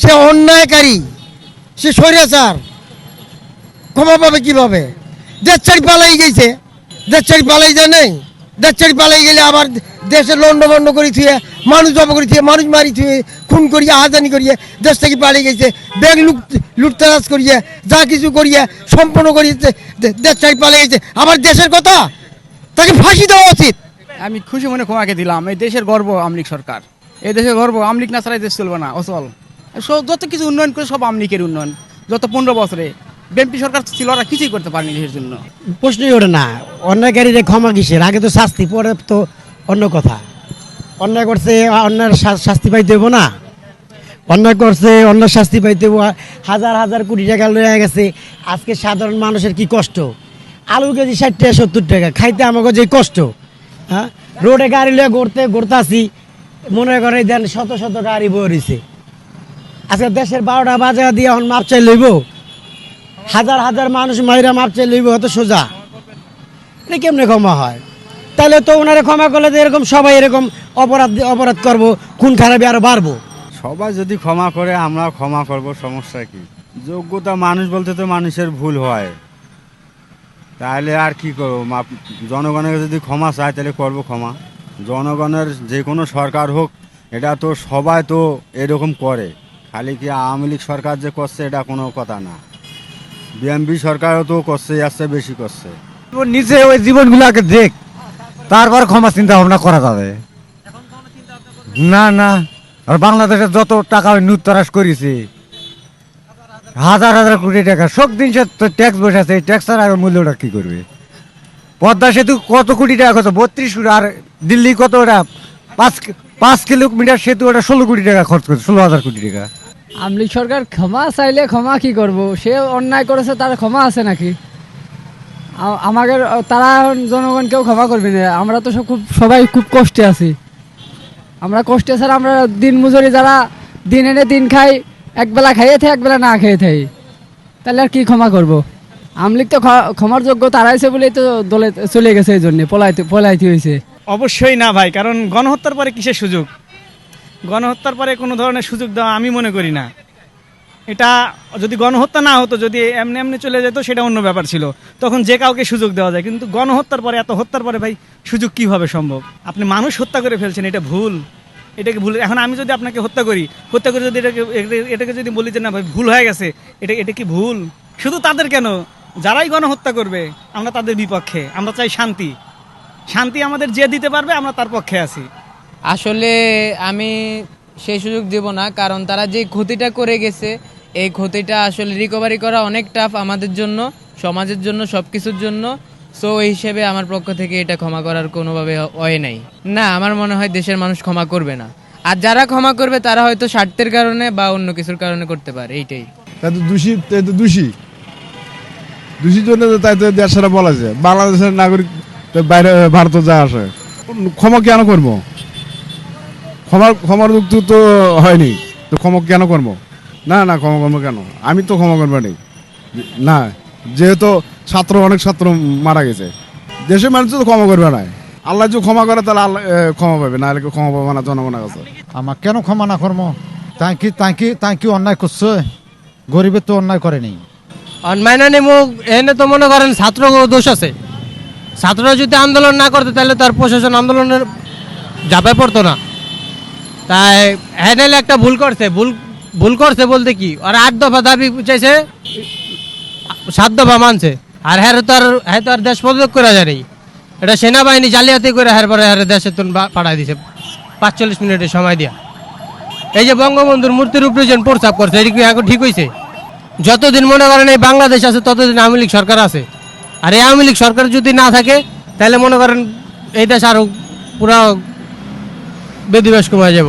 সে অন্যায়কারী, সে স্বৈরাচার। ক্ষমা পাবে কীভাবে? দেশ চারি পালাই গেছে। দেশ চারি পালাই যায় নাই। দেশ চারি পালাই গেলে আবার দেশের লন্ড বন্ড করে থুয়ে, মানুষ জব করে থুয়ে, মানুষ মারি থুয়ে, খুন করিয়ে আহাজানি করিয়ে দেশ থেকে পালিয়ে গেছে। ব্যাংক লুট, লুটতারাজ করিয়ে, যা কিছু করিয়ে সম্পূর্ণ করিয়ে দেশ চারি পালিয়ে গেছে। আবার দেশের কথা? তাকে ফাঁসি দেওয়া উচিত। আমি খুশি মনে ক্ষমাকে দিলাম। এই দেশের গর্ব আমলিক সরকার। এই দেশের গর্ব আমলিক না ছাড়া এই দেশ চলবে না। অচল। যত কিছু উন্নয়ন করে সব আমলিকের উন্নয়ন। যত পনেরো বছরে বিএনপি সরকার ছিল ওরা কিছুই করতে পারেনি দেশের জন্য। প্রশ্নই ওঠে না। অন্যায়কারীরা ক্ষমা কিসের? আগে তো শাস্তি, পরে তো অন্য কথা। অন্যায় করছে অন্যায় শাস্তি পাইতে হব না। অন্যায় করছে, অন্য শাস্তি পাইতে হাজার হাজার কোটি টাকা লয়ে গেছে। আজকে সাধারণ মানুষের কি কষ্ট? আলু কেজি ষাট টাকা সত্তর টাকা। খাইতে আমাকে যে কষ্ট হ্যাঁ? রোডে গাড়ি লয়ে ঘুরতে ঘুরতে আসি। মনে করে দেন শত শত গাড়ি বয়ে রয়েছে আজকে দেশের বারোটা বাজার দিয়ে এখন মাপ চাই লইব। হাজার হাজার মানুষ মাইরা মাপ চাই লইব অত সোজা। কেমনে ক্ষমা হয়? তাহলে তো ওনারা ক্ষমা করলে তো এরকম সবাই এরকম অপরাধ অপরাধ করব, খুন খারাপি আরও বাড়বো। সবাই যদি ক্ষমা করে, আমরা ক্ষমা করব, সমস্যা কি? যোগ্যতা মানুষ বলতে তো মানুষের ভুল হয়। তাহলে আর কি করব? জনগণের যদি ক্ষমা চায়, তাহলে করব ক্ষমা। জনগণের যে কোনো সরকার হোক, এটা তো সবাই তো এরকম করে। খালি কি আওয়ামী লীগ সরকার যে করছে, এটা কোনো কথা না। বিএমপি সরকারও তো করছে আসছে বেশি করছে। নিজে ওই জীবনগুলোকে দেখ, তারপর ক্ষমা চিন্তা ভাবনা করা যাবে। না না, আর বাংলাদেশে যত টাকা ওই নুত্তরাস করেছে, হাজার হাজার কোটি টাকা, সব দিন সে ট্যাক্স বসেছে এই ট্যাক্সের আর মূল্যটা কি করবে? পদ্মা সেতু কত কোটি টাকা কত? বত্রিশ কোটি, আর দিল্লি কত ওটা পাঁচ পাঁচ কিলোমিটার সেতু ওটা ষোলো কোটি টাকা খরচ করছে, ষোলো হাজার কোটি টাকা। আমলিক সরকার ক্ষমা চাইলে ক্ষমা কি করব? সে অন্যায় করেছে, তার ক্ষমা আছে নাকি? আ- আমাদের তারা জনগণ কেউ ক্ষমা করবে না। আমরা তো খুব, সবাই খুব কষ্টে আছি। আমরা কষ্টে ছাড়া আমরা দিন মজুরি যারা দিন এনে দিন খাই, একবেলা খাইয়ে থাই, একবেলা না খেয়ে থাই। তাহলে আর কি ক্ষমা করব? আমলিক তো ক্ষমার যোগ্য তারাইছে বলেই তো দলে চলে গেছে এই জন্যে, পলাইতে পলাইতে হয়েছে অবশ্যই না ভাই, কারণ গণহত্যার পরে কিসের সুযোগ? গণহত্যার পরে কোনো ধরনের সুযোগ দেওয়া আমি মনে করি না। এটা যদি গণহত্যা না হতো, যদি এমনি এমনি চলে যেত, সেটা অন্য ব্যাপার ছিল। তখন যে কাউকে সুযোগ দেওয়া যায়। কিন্তু গণহত্যার পরে, এত হত্যার পরে ভাই, সুযোগ কীভাবে সম্ভব? আপনি মানুষ হত্যা করে ফেলছেন, এটা ভুল। এটাকে ভুল এখন আমি যদি আপনাকে হত্যা করি, হত্যা করে যদি এটাকে এটাকে- যদি বলি যে না ভাই, ভুল হয়ে গেছে, এটা এটা কি ভুল? শুধু তাদের কেন? যারাই গণহত্যা করবে, আমরা তাদের বিপক্ষে, আমরা চাই শান্তি। শান্তি আমাদের যে দিতে পারবে, আমরা তার পক্ষে আছি। আসলে আমি সেই সুযোগ দেব না, কারণ তারা যে ক্ষতিটা করে গেছে, এই ক্ষতিটা আসলে রিকভারি করা অনেক টাফ আমাদের জন্য, সমাজের জন্য সব কিছুর জন্য। সো এই হিসেবে আমার পক্ষ থেকে এটা ক্ষমা করার কোনোভাবে ওয়ে নাই। না, আমার মনে হয় দেশের মানুষ ক্ষমা করবে না। আর যারা ক্ষমা করবে, তারা হয়তো স্বার্থের কারণে বা অন্য কিছুর কারণে করতে পারে, এইটাই। দোষী তাই তো দোষী। দোষীর জন্য তাই তো দেশ বলা যায়। বাংলাদেশের নাগরিক বাইরে ভারত যা আসে। ক্ষমা কেন করব? ক্ষমার ক্ষমার যুক্ত তো হয়নি। তো ক্ষমা কেন করব? না না ক্ষমা করব কেন? আমি তো ক্ষমা করব নেই। না যেহেতু ছাত্র অনেক ছাত্র মারা গেছে। দেশের মানুষ তো ক্ষমা করবে না। আল্লাহ যদি ক্ষমা করে তাহলে আল্লাহ ক্ষমা পাবে। না হলে ক্ষমা পাবে না জনগণের কাছে আমার কেন ক্ষমা না করব? তাই কি তাই কি তাই কি অন্যায় করছে? গরিবের তো অন্যায় করেনি অনমাইনা নেমু এনে তো মনে করেন ছাত্র দোষ আছে। ছাত্ররা যদি আন্দোলন না করতো তাহলে তার প্রশাসন আন্দোলনের যাবে পড়তো না। তাই হ্যানেল একটা ভুল করছে, ভুল ভুল করছে বলতে কি? আর আট দফা দাবি চাইছে, সাত দফা মানছে। আর হ্যাঁ তো আর হ্যাঁ তো আর দেশ পদক করে যায়নি এটা সেনাবাহিনী জালিয়াতি করে হ্যার পরে হ্যাঁ দেশে তুন পাঠাই দিছে। পাঁচচল্লিশ মিনিটের সময় দিয়া। এই যে বঙ্গবন্ধুর মূর্তির উপরে যেন প্রস্তাব করছে, এটা কি এখন ঠিক হয়েছে যতদিন মনে করেন এই বাংলাদেশ আছে, ততদিন আওয়ামী লীগ সরকার আছে। আর এই আওয়ামী লীগ সরকার যদি না থাকে, তাহলে মনে করেন এই দেশ আরও পুরা বেদিবাস কমে যাব।